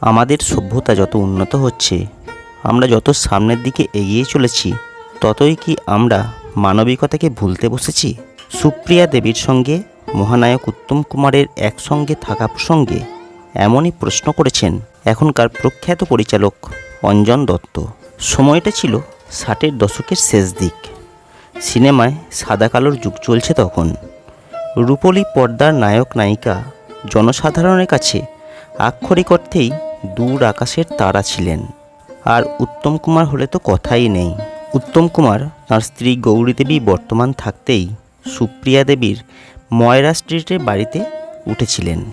আমাদের সভ্যতা যত উন্নত হচ্ছে, আমরা যত সামনের দিকে এগিয়ে চলেছি, ততই কি আমরা মানবিকতাকে ভুলতে বসেছি? সুপ্রিয়া দেবীর সঙ্গে মহানায়ক উত্তম কুমারের একসঙ্গে থাকা প্রসঙ্গে এমনই প্রশ্ন করেছেন এখনকার প্রখ্যাত পরিচালক অঞ্জন দত্ত। সময়টা ছিল ষাটের দশকের শেষ দিক। সিনেমায় সাদা কালোর যুগ চলছে তখন। রূপলী পর্দার নায়ক নায়িকা জনসাধারণের কাছে আক্ষরিক অর্থেই দূর আকাশের তারা ছিলেন। আর উত্তম কুমার হলে তো কথাই নেই। উত্তম কুমার তার স্ত্রী গৌরী দেবী বর্তমান থাকতেই সুপ্রিয়া দেবীর ময়রা স্ট্রিটের বাড়িতে উঠেছিলেন।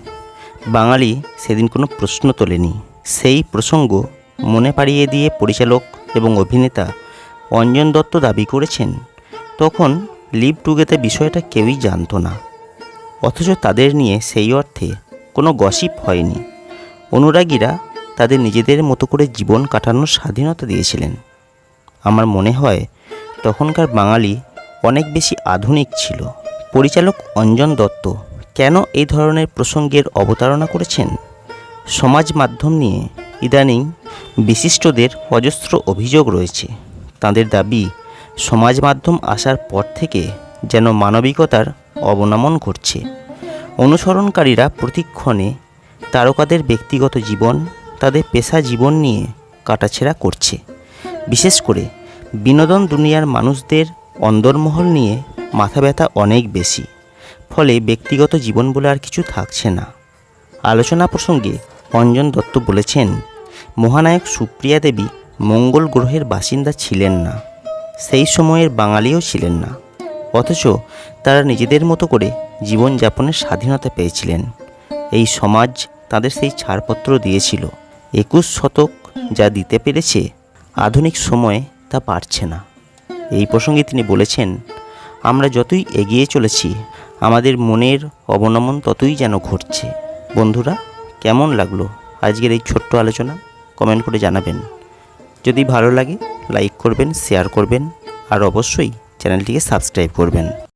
বাঙালি সেদিন কোনো প্রশ্ন তোলেনি। সেই প্রসঙ্গ মনে পাড়িয়ে দিয়ে পরিচালক এবং অভিনেতা অঞ্জন দত্ত দাবি করেছেন, তখন লিভ টুগেদার বিষয়টা কেউই জানতো না। অথচ তাদের নিয়ে সেই অর্থে কোনো গসিপ হয়নি। অনুরাগীরা তাদের নিজেদের মতো করে জীবন কাটানোর স্বাধীনতা দিয়েছিলেন। আমার মনে হয় তখনকার বাঙালি অনেক বেশি আধুনিক ছিল। পরিচালক অঞ্জন দত্ত কেন এই ধরনের প্রসঙ্গের অবতারণা করেছেন? সমাজ মাধ্যম নিয়ে ইদানিং বিশিষ্টদের অজস্র অভিযোগ রয়েছে। তাদের দাবি, সমাজ মাধ্যম আসার পর থেকে যেন মানবিকতার অবনমন ঘটছে। অনুসরণকারীরা প্রতিক্ষণে তারকাদের ব্যক্তিগত জীবন তাদের পেশা জীবন নিয়ে কাটাছেড়া করছে। বিশেষ করে বিনোদন দুনিয়ার মানুষদের অন্দরমহল নিয়ে মাথা ব্যথা অনেক বেশি, ফলে ব্যক্তিগত জীবন বলে আর কিছু থাকছে না। আলোচনা প্রসঙ্গে অঞ্জন দত্ত বলেছেন, মহানায়ক সুপ্রিয়া দেবী মঙ্গল গ্রহের বাসিন্দা ছিলেন না, সেই সময়ের বাঙালিও ছিলেন না, অথচ তারা নিজেদের মতো করে জীবনযাপনের স্বাধীনতা পেয়েছিলেন। এই সমাজ তাদের সেই ছাড়পত্র দিয়েছিল। একুশ শতক যা দিতে পেরেছে, আধুনিক সময়ে তা পারছে না। এই প্রসঙ্গে তিনি বলেছেন, আমরা যতই এগিয়ে চলেছি, আমাদের মনের অবনমন ততই যেন ঘটছে। বন্ধুরা, কেমন লাগল আজকের এই ছোট্ট আলোচনা? কমেন্ট করে জানাবেন। যদি ভালো লাগে, লাইক করবেন, শেয়ার করবেন, আর অবশ্যই চ্যানেলটিকে সাবস্ক্রাইব করবেন।